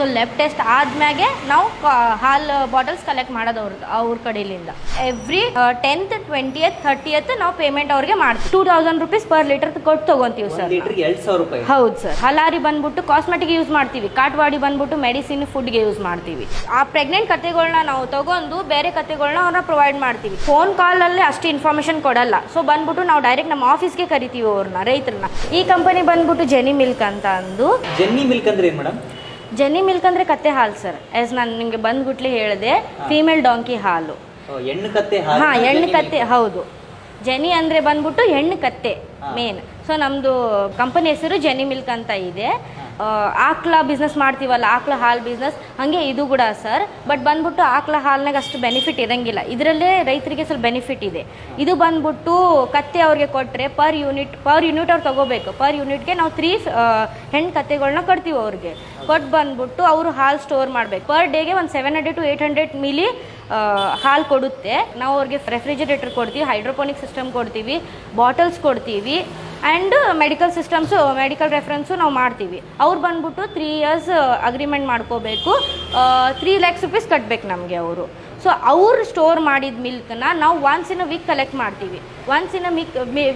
So left test ಆದ್ಮ್ಯಾಗೆ ನಾವು ಹಾಲು bottles collect ಮಾಡೋದು ಅವ್ರ ಅವ್ರ ಕಡೆಯಿಂದ ಎವ್ರಿ ಟೆಂತ್ ಟ್ವೆಂಟಿಯತ್ ಥರ್ಟಿಯತ್ ನಾವು ಪೇಮೆಂಟ್ ಅವ್ರಿಗೆ ಮಾಡ್ತೀವಿ. Two thousand rupees per litre ಕೊಟ್ಟು ತಗೊಂತೀವಿ ಸರ್ ಲೀಟರ್ಗೆ ಎರಡು ಸಾವಿರ ರೂಪಾಯಿ. ಹೌದು ಸರ್ ಹಲಾರಿ ಬಂದ್ಬಿಟ್ಟು ಕಾಸ್ಮೆಟಿಕ್ ಯೂಸ್ ಮಾಡ್ತೀವಿ. ಕಾಟ್ವಾಡಿ ಬಂದ್ಬಿಟ್ಟು ಮೆಡಿಸಿನ್ ಫುಡ್ಗೆ ಯೂಸ್ ಮಾಡ್ತೀವಿ. ಆ ಪ್ರೆಗ್ನೆಂಟ್ ಕತೆಗಳನ್ನ ನಾವು ತಗೊಂಡು ಬೇರೆ ಕತೆಗಳನ್ನ ಅವ್ರನ್ನ ಪ್ರೊವೈಡ್ ಮಾಡ್ತೀವಿ. ಫೋನ್ ಕಾಲಲ್ಲೇ ಅಷ್ಟು ಇನ್ಫಾರ್ಮೇಶನ್ ಕೊಡಲ್ಲ. ಸೊ ಬಂದ್ಬಿಟ್ಟು ನಾವು ಡೈರೆಕ್ಟ್ ನಮ್ಮ ಆಫೀಸ್ಗೆ ಕರಿತೀವಿ ಅವ್ರನ್ನ ರೈತರನ್ನ ಈ ಕಂಪನಿ ಬಂದ್ಬಿಟ್ಟು ಜೆನಿ ಮಿಲ್ಕ್ ಅಂತ ಅಂದು. ಜೆನಿ ಮಿಲ್ಕ್ ಅಂದ್ರೆ ಏನು ಮೇಡಮ್ ಜೆನಿ ಮಿಲ್ಕ್ ಅಂದ್ರೆ ಕತ್ತೆ ಹಾಲು ಸರ್. ಎಸ್ ನಾನು ನಿಮಗೆ ಬಂದ್ಬಿಟ್ಲೆ ಹೇಳಿದೆ ಫೀಮೇಲ್ ಡಾಂಕಿ ಹಾಲು. ಹೆಣ್ಣು ಕತ್ತೆ ಹಾ ಹೆಣ್ಣು ಕತ್ತೆ ಹೌದು. ಜೆನಿ ಅಂದ್ರೆ ಬಂದ್ಬಿಟ್ಟು ಹೆಣ್ಣು ಕತ್ತೆ ಮೇನ್. ಸೊ ನಮ್ದು ಕಂಪನಿ ಹೆಸರು ಜೆನಿ ಮಿಲ್ಕ್ ಅಂತ ಇದೆ. ಆಕ್ಳ ಬಿಸ್ನೆಸ್ ಮಾಡ್ತೀವಲ್ಲ, ಆಕ್ಳ ಹಾಲು ಬಿಸ್ನೆಸ್ ಹಾಗೆ ಇದು ಕೂಡ ಸರ್ ಬಟ್ ಬಂದ್ಬಿಟ್ಟು ಆಕ್ಳ ಹಾಲ್ನಾಗ ಅಷ್ಟು ಬೆನಿಫಿಟ್ ಇರೋಂಗಿಲ್ಲ. ಇದರಲ್ಲೇ ರೈತರಿಗೆ ಸ್ವಲ್ಪ ಬೆನಿಫಿಟ್ ಇದೆ. ಇದು ಬಂದ್ಬಿಟ್ಟು ಕತ್ತೆ ಅವ್ರಿಗೆ ಕೊಟ್ಟರೆ ಪರ್ ಯೂನಿಟ್ ಪರ್ ಯೂನಿಟ್ ಅವ್ರು ತಗೋಬೇಕು. ಪರ್ ಯೂನಿಟ್ಗೆ ನಾವು ತ್ರೀ ಹೆಣ್ಣು ಕತ್ತೆಗಳನ್ನ ಕೊಡ್ತೀವಿ ಅವ್ರಿಗೆ. ಕೊಟ್ಟು ಬಂದ್ಬಿಟ್ಟು ಅವರು ಹಾಲು ಸ್ಟೋರ್ ಮಾಡಬೇಕು. ಪರ್ ಡೇಗೆ ಒಂದು seven hundred to eight hundred ml ಹಾಲು ಕೊಡುತ್ತೆ. ನಾವು ಅವ್ರಿಗೆ ರೆಫ್ರಿಜರೇಟರ್ ಕೊಡ್ತೀವಿ ಹೈಡ್ರೋಪೋನಿಕ್ ಸಿಸ್ಟಮ್ ಕೊಡ್ತೀವಿ ಬಾಟಲ್ಸ್ ಕೊಡ್ತೀವಿ. And medical systems medical reference ನಾವು ಮಾಡ್ತೀವಿ. ಅವ್ರು ಬಂದ್ಬಿಟ್ಟು ತ್ರೀ ಇಯರ್ಸ್ ಅಗ್ರಿಮೆಂಟ್ ಮಾಡ್ಕೋಬೇಕು. ತ್ರೀ ಲ್ಯಾಕ್ಸ್ ರುಪೀಸ್ ಕಟ್ಟಬೇಕು ನಮಗೆ ಅವರು. ಸೊ ಅವ್ರು ಸ್ಟೋರ್ ಮಾಡಿದ ಮಿಲ್ಕನ್ನ ನಾವು ಒನ್ಸ್ ಇನ್ ವೀಕ್ ಕಲೆಕ್ಟ್ ಮಾಡ್ತೀವಿ. Once in a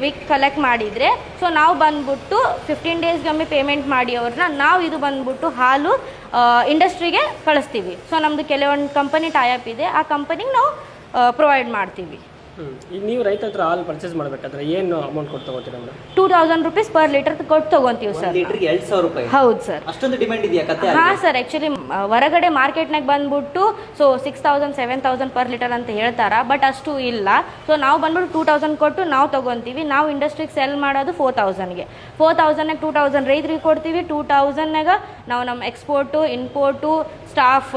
week collect ಮಾಡಿದರೆ ಸೊ ನಾವು ಬಂದ್ಬಿಟ್ಟು ಫಿಫ್ಟೀನ್ ಡೇಸ್ಗೊಮ್ಮೆ ಪೇಮೆಂಟ್ ಮಾಡಿ ಅವ್ರನ್ನ ನಾವು ಇದು ಬಂದ್ಬಿಟ್ಟು ಹಾಲು ಇಂಡಸ್ಟ್ರಿಗೆ ಕಳಿಸ್ತೀವಿ. ಸೊ ನಮ್ಮದು ಕೆಲವೊಂದು ಕಂಪನಿ ಟೈಅಪ್ ಇದೆ. ಆ ಕಂಪನಿಗೆ ನಾವು ಪ್ರೊವೈಡ್ ಮಾಡ್ತೀವಿ. ಈಗ ನೀವು ರೈತ ಹತ್ರ ಹಾಲು ಪರ್ಚೇಸ್ ಮಾಡಬೇಕಾದ್ರೆ ಏನು ಅಮೌಂಟ್ ಕೊಟ್ಟು ತಗೋತೀರಾ madam two thousand rupees per litre ಕೊಟ್ಟು ತಗೋತೀವಿ ಸರ್ ಲೀಟರ್ಗೆ ಎರಡು ಸಾವಿರ ರೂಪಾಯಿ. ಹೌದು ಸರ್ ಅಷ್ಟೊಂದು ಡಿಮ್ಯಾಂಡ್ ಇದೆಯಾ ಕತೆ ಹಾ ಸರ್ ಆ್ಯಕ್ಚುಲಿ ಹೊರಗಡೆ ಮಾರ್ಕೆಟ್ನಾಗ ಬಂದ್ಬಿಟ್ಟು so six thousand seven thousand per litre ಅಂತ ಹೇಳ್ತಾರ ಬಟ್ ಅಷ್ಟು ಇಲ್ಲ. ಸೊ ನಾವು ಬಂದ್ಬಿಟ್ಟು ಟೂ ತೌಸಂಡ್ ಕೊಟ್ಟು ನಾವು ತಗೊತೀವಿ. ನಾವು ಇಂಡಸ್ಟ್ರಿಗೆ ಸೆಲ್ ಮಾಡೋದು ಫೋರ್ ತೌಸಂಡ್ಗೆ ಫೋರ್ ತೌಸಂಡ್ನಾಗ ಟೂ ತೌಸಂಡ್ ರೈತರಿಗೆ ಕೊಡ್ತೀವಿ ಟೂ ತೌಸಂಡ್ನಾಗ ನಾವು ನಮ್ಮ export import staff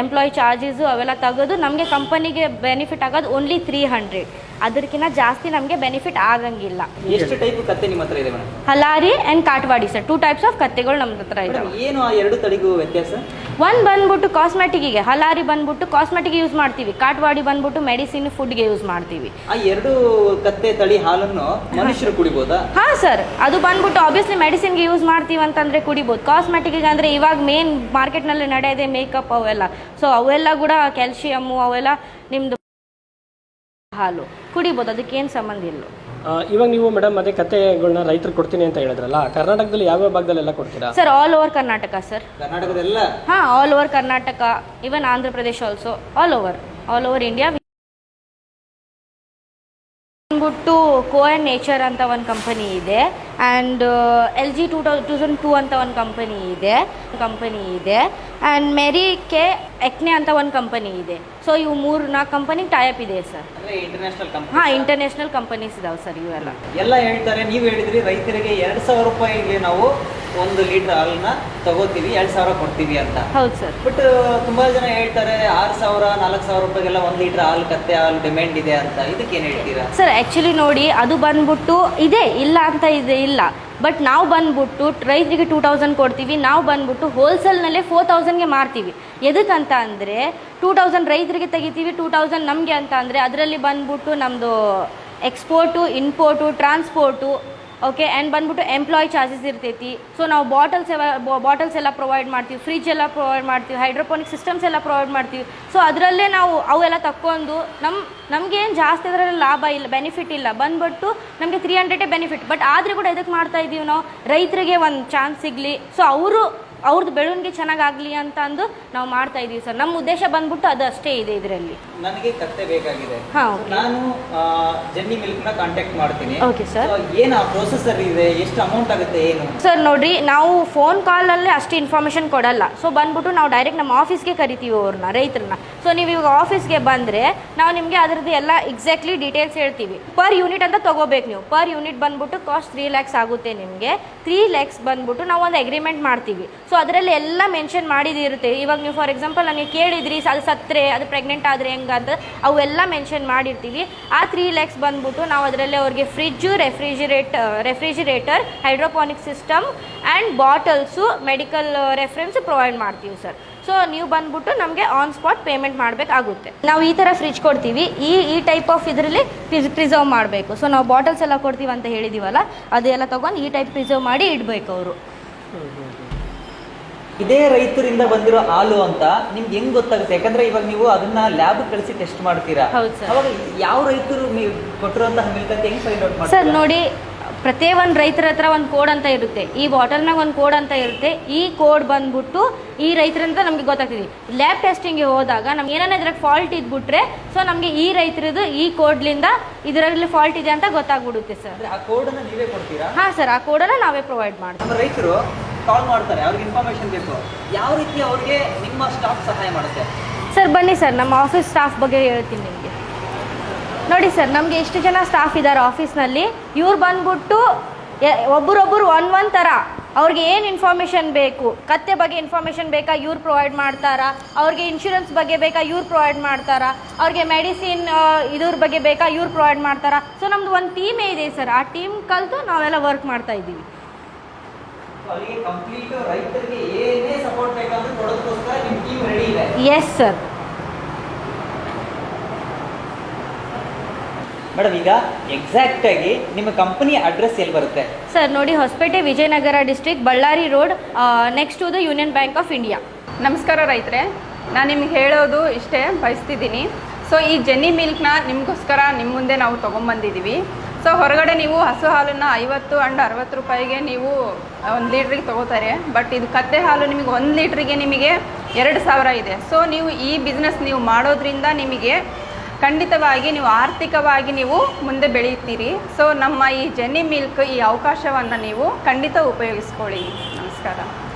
employ charges ಅವೆಲ್ಲ ತೆಗೆದು ನಮಗೆ ಕಂಪನಿಗೆ ಬೆನಿಫಿಟ್ ಆಗೋದು ಓನ್ಲಿ ತ್ರೀ ಹಂಡ್ರೆಡ್ ಅದಕ್ಕಿಂತ ಜಾಸ್ತಿ ನಮಗೆ ಬೆನಿಫಿಟ್ ಆಗಂಗಿಲ್ಲ. ಎಷ್ಟು ಟೈಪ್ ಕತ್ತೆ ನಿಮ್ಮ ಹತ್ರ ಇದೆ madam Halari and Kathiawadi sir two types of ಕತ್ತೆಗಳು ನಮ್ಮ ಹತ್ರ ಇದೆ ಏನು ಆ ಎರಡು ತಳಿಗೂ ವ್ಯತ್ಯಾಸ? ಒಂದು ಬಂದ್ಬಿಟ್ಟು ಕಾಸ್ಮೆಟಿಕ್ಗೆ ಹಲಾರಿ ಬಂದ್ಬಿಟ್ಟು ಕಾಸ್ಮೆಟಿಕ್ ಯೂಸ್ ಮಾಡ್ತೀವಿ. ಕಾಟ್ವಾಡಿ ಬಂದ್ಬಿಟ್ಟು ಮೆಡಿಸಿನ್ ಫುಡ್ಗೆ ಯೂಸ್ ಮಾಡ್ತೀವಿ. ಆ ಎರಡು ಕತ್ತೆ ತಳಿ ಹಾಲನ್ನು ಮನುಷ್ಯರು ಕುಡಿಬೋದಾ? ಹಾ ಸರ್ ಅದು ಬಂದ್ಬಿಟ್ಟು ಆಬ್ವಿಯಸ್ಲಿ ಮೆಡಿಸಿನ್ಗೆ ಯೂಸ್ ಮಾಡ್ತೀವಿ ಅಂತಂದ್ರೆ ಕುಡಿಬೋದು. ಕಾಸ್ಮೆಟಿಕ್ಗೆ ಅಂದ್ರೆ ಇವಾಗ ಮೇನ್ ಮಾರ್ಕೆಟ್ನಲ್ಲಿ ನಡೆಯೋದೆ ಮೇಕಪ್ ಅವೆಲ್ಲ. ಸೊ ಅವೆಲ್ಲ ಕೂಡ ಕ್ಯಾಲ್ಶಿಯಮ್ಮು ಅವೆಲ್ಲ ನಿಮ್ಮದು ಹಾಲು. ಕುಡಿಬೋದು ಅದಕ್ಕೇನು ಸಂಬಂಧ ಇಲ್ಲ. ಇವಾಗ ನೀವು ಮೇಡಮ್ ಅದೇ ಕತೆಗಳನ್ನ ರೈತರು ಕೊಡ್ತೀನಿ ಅಂತ ಹೇಳಿದ್ರಲ್ಲ ಕರ್ನಾಟಕದಲ್ಲಿ ಯಾವ ಭಾಗದಲ್ಲೆಲ್ಲ ಕೊಡ್ತೀರಾ? Sir all over Karnataka sir ಕರ್ನಾಟಕದೆಲ್ಲ? ಹಾ all over Karnataka even Andhra Pradesh also all over all over India ಬಂದ್ಬಿಟ್ಟು ಕೋಯನ್ ನೇಚರ್ ಅಂತ ಒಂದು ಕಂಪನಿ ಇದೆ. And L G two thou thousand two ಅಂತ ಒಂದು ಕಂಪನಿ ಇದೆ. ಕಂಪನಿ ಇದೆ. ಆ್ಯಂಡ್ ಮೆರಿ ಕೆ ಎಕ್ನೆ ಅಂತ ಒಂದು ಕಂಪನಿ ಇದೆ. ಸೊ ಇವು ಮೂರು ನಾಲ್ಕು ಕಂಪನಿ ಟೈಪ್ ಇದೆ ಸರ್ ಹಾಂ ಇಂಟರ್ನ್ಯಾಷನಲ್ ಕಂಪನೀಸ್ ಇದಾವೆ ಸರ್ ಇವೆಲ್ಲ. ಎಲ್ಲ ಹೇಳ್ತಾರೆ ನೀವು ಹೇಳಿದ್ರಿ ರೈತರಿಗೆ ಎರಡು ಸಾವಿರ ರೂಪಾಯಿಗೆ ನಾವು ಒಂದು ಲೀಟರ್ ಹಾಲನ್ನ ತಗೋತೀವಿ ಎರಡು ಸಾವಿರ ಕೊಡ್ತೀವಿ ಅಂತ. ಹೌದು ಸರ್. ಬಟ್ ತುಂಬಾ ಜನ ಹೇಳ್ತಾರೆ ಆರು ಸಾವಿರ ನಾಲ್ಕು ಸಾವಿರ ರೂಪಾಯಿಗೆಲ್ಲ ಒಂದು ಲೀಟರ್ ಹಾಲು ಕತ್ತೆ ಹಾಲು ಡಿಮ್ಯಾಂಡ್ ಇದೆ ಅಂತ. ಇದಕ್ಕೆ ಏನು ಹೇಳ್ತೀರಾ? ಸರ್ ಆ್ಯಕ್ಚುಲಿ ನೋಡಿ ಅದು ಬಂದ್ಬಿಟ್ಟು ಇದೆ ಇಲ್ಲ ಅಂತ ಇದೆ ಇಲ್ಲ. ಬಟ್ ನಾವು ಬಂದ್ಬಿಟ್ಟು ರೈತರಿಗೆ ಟೂ ತೌಸಂಡ್ ಕೊಡ್ತೀವಿ ನಾವು ಬಂದ್ಬಿಟ್ಟು ಹೋಲ್ಸೇಲ್ನಲ್ಲೇ ಫೋರ್ ತೌಸಂಡ್ಗೆ ಮಾರ್ತೀವಿ. ಎದಕ್ಕಂತ ಅಂದರೆ ಟೂ ತೌಸಂಡ್ ರೈತರಿಗೆ ತೆಗಿತೀವಿ ಟೂ ತೌಸಂಡ್ ನಮಗೆ ಅಂತ ಅಂದರೆ ಅದರಲ್ಲಿ ಬಂದ್ಬಿಟ್ಟು ನಮ್ಮದು export import transport okay and ಬಂದ್ಬಿಟ್ಟು ಎಂಪ್ಲಾಯ್ ಚಾರ್ಜಸ್ ಇರ್ತೈತಿ. ಸೊ ನಾವು ಬಾಟಲ್ಸ್ ಎಲ್ಲ ಬಾಟಲ್ಸ್ ಎಲ್ಲ ಪ್ರೊವೈಡ್ ಮಾಡ್ತೀವಿ ಫ್ರಿಜ್ ಎಲ್ಲ ಪ್ರೊವೈಡ್ ಮಾಡ್ತೀವಿ ಹೈಡ್ರೋಪೋನಿಕ್ ಸಿಸ್ಟಮ್ಸ್ ಎಲ್ಲ ಪ್ರೊವೈಡ್ ಮಾಡ್ತೀವಿ. ಸೊ ಅದರಲ್ಲೇ ನಾವು ಅವೆಲ್ಲ ತಕ್ಕೊಂಡು ನಮ್ಮ ನಮಗೇನು ಜಾಸ್ತಿ ಅದರಲ್ಲಿ ಲಾಭ ಇಲ್ಲ ಬೆನಿಫಿಟ್ ಇಲ್ಲ. ಬಂದ್ಬಿಟ್ಟು ನಮಗೆ ತ್ರೀ ಹಂಡ್ರೆಡೇ ಬೆನಿಫಿಟ್ ಬಟ್ ಆದರೆ ಕೂಡ ಇದಕ್ಕೆ ಮಾಡ್ತಾ ಇದ್ದೀವಿ ನಾವು? ರೈತರಿಗೆ ಒಂದು ಚಾನ್ಸ್ ಸಿಗಲಿ. ಸೊ ಅವರು ಅವ್ರದ್ದು ಬೆಳವಣಿಗೆ ಚೆನ್ನಾಗಾಗಲಿ ಅಂತ ಅಂದು ನಾವು ಮಾಡ್ತಾ ಇದ್ದೀವಿ ಸರ್. ನಮ್ಮ ಉದ್ದೇಶ ಬಂದ್ಬಿಟ್ಟು ಅದು ಅಷ್ಟೇ ಇದೆ ಇದರಲ್ಲಿ. ನನಗೆ ಕತ್ತೆ ಬೇಕಾಗಿದೆ. ಹಾ, ನಾನು ಜನ್ನಿ ನ ಕಾಂಟ್ಯಾಕ್ಟ್ ಮಾಡ್ತೀನಿ. ಓಕೆ ಸರ್ ಏನು ಪ್ರೊಸೆಸರ್ ಇದೆ? ಎಷ್ಟು ಅಮೌಂಟ್ ಆಗುತ್ತೆ? ಏನು? ಸರ್ ನೋಡ್ರಿ ನಾವು ಫೋನ್ ಕಾಲಲ್ಲೇ ಅಷ್ಟು ಇನ್ಫಾರ್ಮೇಷನ್ ಕೊಡಲ್ಲ. ಸೊ ಬಂದ್ಬಿಟ್ಟು ನಾವು ಡೈರೆಕ್ಟ್ ನಮ್ಮ ಆಫೀಸ್ಗೆ ಕರಿತೀವಿ ಅವ್ರನ್ನ ರೈತರನ್ನ. ಸೊ ನೀವು ಇವಾಗ ಆಫೀಸ್ಗೆ ಬಂದರೆ ನಾವು ನಿಮಗೆ ಅದರದ್ದು ಎಲ್ಲ ಎಕ್ಸಾಕ್ಟ್ಲಿ ಡೀಟೇಲ್ಸ್ ಹೇಳ್ತೀವಿ. ಪರ್ ಯೂನಿಟ್ ಅಂತ ತಗೋಬೇಕು ನೀವು. ಪರ್ ಯೂನಿಟ್ ಬಂದ್ಬಿಟ್ಟು ಕಾಸ್ಟ್ ತ್ರೀ ಲ್ಯಾಕ್ಸ್ ಆಗುತ್ತೆ ನಿಮಗೆ. ತ್ರೀ ಲ್ಯಾಕ್ಸ್ ಬಂದ್ಬಿಟ್ಟು ನಾವು ಒಂದು ಅಗ್ರಿಮೆಂಟ್ ಮಾಡ್ತೀವಿ. ಸೊ ಅದರಲ್ಲಿ ಎಲ್ಲ ಮೆನ್ಷನ್ ಮಾಡಿದಿರುತ್ತೆ ಇವಾಗ ನೀವು ಫಾರ್ ಎಕ್ಸಾಂಪಲ್ ನನಗೆ ಕೇಳಿದ್ರಿ, ಅದು ಸತ್ತರೆ, ಅದು ಪ್ರೆಗ್ನೆಂಟ್ ಆದರೆ ಹೆಂಗಂತ ಅವೆಲ್ಲ ಮೆನ್ಷನ್ ಮಾಡಿರ್ತೀವಿ. ಆ ತ್ರೀ ಲ್ಯಾಕ್ಸ್ ಬಂದ್ಬಿಟ್ಟು ನಾವು ಅದರಲ್ಲಿ ಅವ್ರಿಗೆ fridge refrigerate refrigerator hydroponic system and bottles medical reference provide ಮಾಡ್ತೀವಿ ಸರ್ ಸೊ ನೀವು ಬಂದ್ಬಿಟ್ಟು ನಮಗೆ ಆನ್ ಸ್ಪಾಟ್ ಪೇಮೆಂಟ್ ಮಾಡಬೇಕಾಗುತ್ತೆ. ನಾವು ಈ ಥರ ಫ್ರಿಜ್ ಕೊಡ್ತೀವಿ. ಈ ಈ ಟೈಪ್ ಆಫ್ ಇದರಲ್ಲಿ ಪ್ರಿಸರ್ವ್ ಮಾಡಬೇಕು. ಸೊ ನಾವು ಬಾಟಲ್ಸ್ ಎಲ್ಲ ಕೊಡ್ತೀವಿ ಅಂತ ಹೇಳಿದ್ದೀವಲ್ಲ ಅದೆಲ್ಲ ತೊಗೊಂಡು ಈ ಟೈಪ್ ಪ್ರಿಸರ್ವ್ ಮಾಡಿ ಇಡಬೇಕು ಅವರು. ಇದೇ ರೈತರಿಂದ ಬಂದಿರೋ ಹಾಲು ಅಂತ ನಿಮ್ಗೆ ಹೆಂಗ್ ಗೊತ್ತಾಗುತ್ತೆ? ಯಾಕಂದ್ರೆ ಇವಾಗ ನೀವು ಅದನ್ನ ಲ್ಯಾಬ್ ಕಳಿಸಿ ಟೆಸ್ಟ್ ಮಾಡ್ತೀರಾ. ಅವಾಗ ಯಾವ ರೈತರು ಕೊಟ್ಟಿರುವಂತಹ ಮಿಲ್ಕ್ ಅಂತ ಹೆಂಗ್ ಫೈಂಡ್ ಔಟ್ ಸರ್ ನೋಡಿ ಪ್ರತಿ ಒಂದು ರೈತರ ಹತ್ರ ಒಂದು ಕೋಡ್ ಅಂತ ಇರುತ್ತೆ. ಈ ಬಾಟಲ್ನಾಗ ಒಂದು ಕೋಡ್ ಅಂತ ಇರುತ್ತೆ. ಈ ಕೋಡ್ ಬಂದ್ಬಿಟ್ಟು ಈ ರೈತರಂತ ನಮಗೆ ಗೊತ್ತಾಗ್ತಿದೆ. ಲ್ಯಾಬ್ ಟೆಸ್ಟಿಂಗ್ಗೆ ಹೋದಾಗ ನಮ್ಗೆ ಏನಾನ ಇದ್ರಾಗ ಫಾಲ್ಟ್ ಇದ್ಬಿಟ್ರೆ ಸೊ ನಮಗೆ ಈ ರೈತರದ್ದು ಈ ಕೋಡ್ಲಿಂದ ಇದರಲ್ಲಿ ಫಾಲ್ಟ್ ಇದೆ ಅಂತ ಗೊತ್ತಾಗ್ಬಿಡುತ್ತೆ ಸರ್. ಆ ಕೋಡ್ ಅನ್ನ ನೀವೇ ಕೊಡ್ತೀರಾ? ಹಾಂ ಸರ್ ಆ ಕೋಡನ್ನು ನಾವೇ ಪ್ರೊವೈಡ್ ಮಾಡ್ತೀವಿ. ರೈತರು ಕಾಲ್ ಮಾಡ್ತಾರೆ, ಅವ್ರಿಗೆ ಇನ್ಫಾರ್ಮೇಶನ್ ಬೇಕು. ಯಾವ ರೀತಿ ಅವ್ರಿಗೆ ನಿಮ್ಮ ಸ್ಟಾಫ್ ಸಹಾಯ ಮಾಡುತ್ತೆ? ಸರ್, ಬನ್ನಿ ಸರ್, ನಮ್ಮ ಆಫೀಸ್ ಸ್ಟಾಫ್ ಬಗ್ಗೆ ಹೇಳ್ತೀನಿ ನಿಮಗೆ. ನೋಡಿ ಸರ್, ನಮಗೆ ಎಷ್ಟು ಜನ ಸ್ಟಾಫ್ ಇದ್ದಾರೆ ಆಫೀಸ್ನಲ್ಲಿ ಇವ್ರು ಬಂದ್ಬಿಟ್ಟು ಒಬ್ಬರೊಬ್ಬರು ಒನ್ ಒನ್ ಥರ ಅವ್ರಿಗೆ ಏನು ಇನ್ಫಾರ್ಮೇಷನ್ ಬೇಕು? ಕತ್ತೆ ಬಗ್ಗೆ ಇನ್ಫಾರ್ಮೇಷನ್ ಬೇಕಾ? ಇವ್ರು ಪ್ರೊವೈಡ್ ಮಾಡ್ತಾರಾ? ಅವ್ರಿಗೆ ಇನ್ಶೂರೆನ್ಸ್ ಬಗ್ಗೆ ಬೇಕಾ? ಇವ್ರು ಪ್ರೊವೈಡ್ ಮಾಡ್ತಾರಾ? ಅವ್ರಿಗೆ ಮೆಡಿಸಿನ್ ಇದ್ರ ಬಗ್ಗೆ ಬೇಕಾ? ಇವ್ರು ಪ್ರೊವೈಡ್ ಮಾಡ್ತಾರಾ? ಸೊ ನಮ್ದು ಒಂದು ಟೀಮೇ ಇದೆ ಸರ್. ಆ ಟೀಮ್ ಕಲಿತು ನಾವೆಲ್ಲ ವರ್ಕ್ ಮಾಡ್ತಾ ಇದ್ದೀವಿ. ಕಂಪ್ಲೀಟ್ ರೈತರಿಗೆ ಏನೇ ಸಪೋರ್ಟ್ ಬೇಕಂದ್ರೆ ಕೊಡೋದಕ್ಕೋಸ್ಕರ ನಿಮ್ಮ ಟೀಮ್ ರೆಡಿ ಇದೆ. ಎಸ್ ಸರ್ ಮೇಡಮ್ ಈಗ ಎಕ್ಸಾಕ್ಟ್ ಆಗಿ ನಿಮ್ಮ ಕಂಪನಿ ಅಡ್ರೆಸ್ ಎಲ್ಲಿ ಬರುತ್ತೆ? ಸರ್ ನೋಡಿ Hosapete Vijayanagara district Ballari road next to the Union Bank of India ನಮಸ್ಕಾರ ರೈತರೆ. ನಾನು ನಿಮ್ಗೆ ಹೇಳೋದು ಇಷ್ಟೇ ಬಯಸ್ತಿದ್ದೀನಿ. ಸೊ ಈ ಜೆನ್ನಿ ಮಿಲ್ಕ್ನ ನಿಮಗೋಸ್ಕರ ನಿಮ್ಮ ಮುಂದೆ ನಾವು ತೊಗೊಂಬಂದಿದ್ದೀವಿ. ಸೊ ಹೊರಗಡೆ ನೀವು ಹಸು ಹಾಲನ್ನು ಐವತ್ತು ಆ್ಯಂಡ್ ಅರವತ್ತು ರೂಪಾಯಿಗೆ ನೀವು ಒಂದು ಲೀಟ್ರಿಗೆ ತಗೋತಾರೆ. ಬಟ್ ಇದು ಕತ್ತೆ ಹಾಲು ನಿಮಗೆ ಒಂದು ಲೀಟ್ರಿಗೆ ನಿಮಗೆ ಎರಡು ಸಾವಿರ ಇದೆ. ಸೊ ನೀವು ಈ ಬಿಸ್ನೆಸ್ ನೀವು ಮಾಡೋದ್ರಿಂದ ನಿಮಗೆ ಖಂಡಿತವಾಗಿ ನೀವು ಆರ್ಥಿಕವಾಗಿ ನೀವು ಮುಂದೆ ಬೆಳೆಯುತ್ತೀರಿ. ಸೊ ನಮ್ಮ ಈ ಜೆನ್ನಿ ಮಿಲ್ಕ್ ಈ ಅವಕಾಶವನ್ನು ನೀವು ಖಂಡಿತ ಉಪಯೋಗಿಸ್ಕೊಳ್ಳಿ. ನಮಸ್ಕಾರ.